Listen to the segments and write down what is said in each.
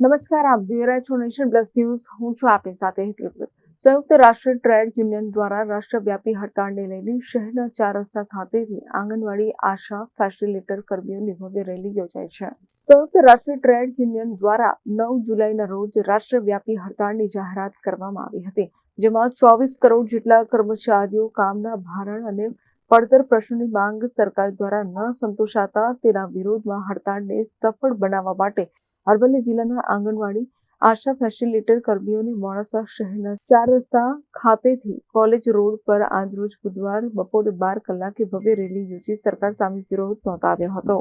નમસ્કાર, આપ જોઈ રહ્યા છો નેશન પ્લસ ન્યૂઝ. હું છું આપની સાથે સંયુક્ત રાષ્ટ્ર ટ્રેડ યુનિયન દ્વારા રાષ્ટ્રવ્યાપી હડતાળને લઈને શહેરના ચાર રસ્તા ખાતેથી આંગણવાડી, આશા, ફેસિલિટર કર્મીઓની ભવ્ય રેલી યોજાઈ છે. સંયુક્ત રાષ્ટ્ર ટ્રેડ યુનિયન દ્વારા નવ જુલાઈના રોજ રાષ્ટ્રવ્યાપી હડતાળની જાહેરાત કરવામાં આવી હતી, જેમાં ચોવીસ કરોડ જેટલા કર્મચારીઓ કામના ભારણ અને પડતર પ્રશ્નોની માંગ સરકાર દ્વારા ન સંતોષાતા તેના વિરોધમાં હડતાળને સફળ બનાવવા માટે અરવલ્લી જિલ્લાના આંગણવાડી આશા ફેસિલિટેટર કર્મીઓને મોડાસા શહેરના ચાર રસ્તા ખાતેથી કોલેજ રોડ પર આજરોજ બુધવાર બપોરે બાર કલાકે ભવ્ય રેલી યોજી સરકાર સામે વિરોધ નોંધાવ્યો હતો.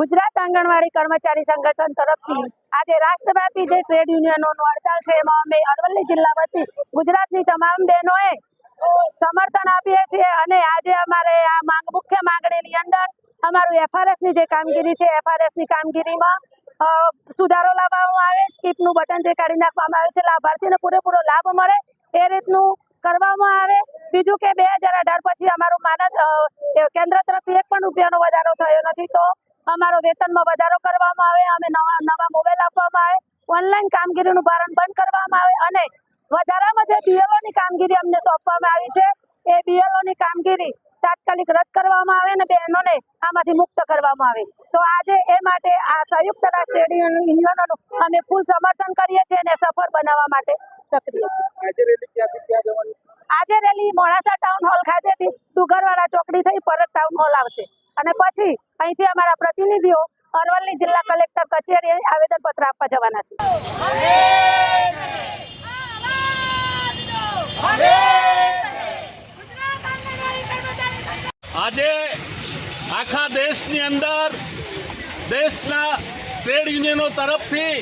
ગુજરાત આંગણવાડી કર્મચારી સંગઠન તરફથી આજે રાષ્ટ્રવ્યાપી જે ટ્રેડ યુનિયનોનું હડતાલ છે, એમાં અમે અરવલ્લી જિલ્લા વતી ગુજરાતની તમામ બહેનોએ સમર્થન આપીએ છીએ અને આજે અમારે આ માંગ મુખ્ય માંગણીની અંદર અમારું એફઆરએસની જે કામગીરી છે એફઆરએસની કામગીરીમાં સુધારો લાવવામાં આવે, સ્કીપનું બટન જે કાઢી નાખવામાં આવે છે, લાભાર્થીને પૂરેપૂરો લાભ મળે, એ રીતનું કરવામાં આવે. બીજું કે બે હજાર અઢાર પછી અમારું માનદ કેન્દ્ર તરફથી એક પણ રૂપિયાનો વધારો થયો નથી, તો અમારો વેતનમાં વધારો કરવામાં આવે, અમે નવા નવા મોબાઈલ આપવામાં આવે, ઓનલાઈન કામગીરીનું ભારણ બંધ કરવામાં આવે અને વધારામાં જે બીએલઓની કામગીરી અમને સોંપવામાં આવી છે, એ બીએલઓની કામગીરી તાત્કાલિક રદ કરવામાં આવે અને બહેનોને આમાંથી મુક્ત કરવામાં આવે. તો આજે એ માટે આ સંયુક્ત રાષ્ટ્ર ટ્રેડ યુનિયનોનું અમે ફૂલ સમર્થન કરીએ છીએ અને સફળ બનાવવા માટે સક્રિય છીએ. આજે રેલી ક્યાંથી ક્યાં જવાની? આજે રેલી મોડાસા ટાઉન હોલ ખાતેથી ડુગરવાડા ચોકડી થઈ પરત ટાઉન હોલ આવશે. અને પછી અહીંથી અમારા પ્રતિનિધિઓ અરવલ્લી જિલ્લા કલેક્ટર કચેરીએ આવેદનપત્ર આપવા જવાના છે. આજે આખા દેશની અંદર દેશના ટ્રેડ યુનિયનો તરફથી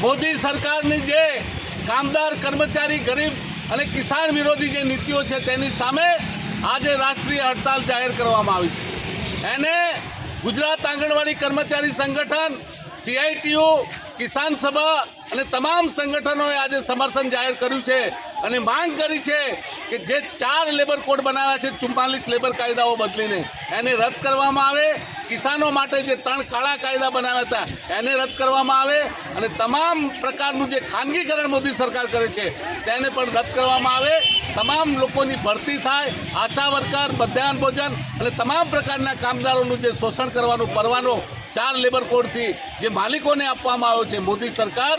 મોદી સરકારની જે કામદાર, કર્મચારી, ગરીબ અને કિસાન વિરોધી જે નીતિઓ છે તેની સામે આજે રાષ્ટ્રીય હડતાલ જાહેર કરવામાં આવી છે. એને ગુજરાત આંગણવાડી કર્મચારી સંગઠન સીઆઈટીયુ કિસાન સભા અને તમામ સંગઠનોએ આજે સમર્થન જાહેર કર્યું છે અને માંગ કરી છે કે જે ચાર લેબર કોડ બનાવ્યા છે, ચુમ્માલીસ લેબર કાયદાઓ બદલીને, એને રદ કરવામાં આવે. કિસાનો માટે જે ત્રણ કાળા કાયદા બનાવ્યા હતા, એને રદ કરવામાં આવે અને તમામ પ્રકારનું જે ખાનગીકરણ મોદી સરકાર કરે છે, તેને પણ રદ કરવામાં આવે. તમામ લોકોની ભરતી થાય, આશા વર્કર, મધ્યાહન ભોજન અને તમામ પ્રકારના કામદારોનું જે શોષણ કરવાનો પરવાનો ચાર લેબર કોડથી જે માલિકોને આપવામાં આવ્યો છે મોદી સરકાર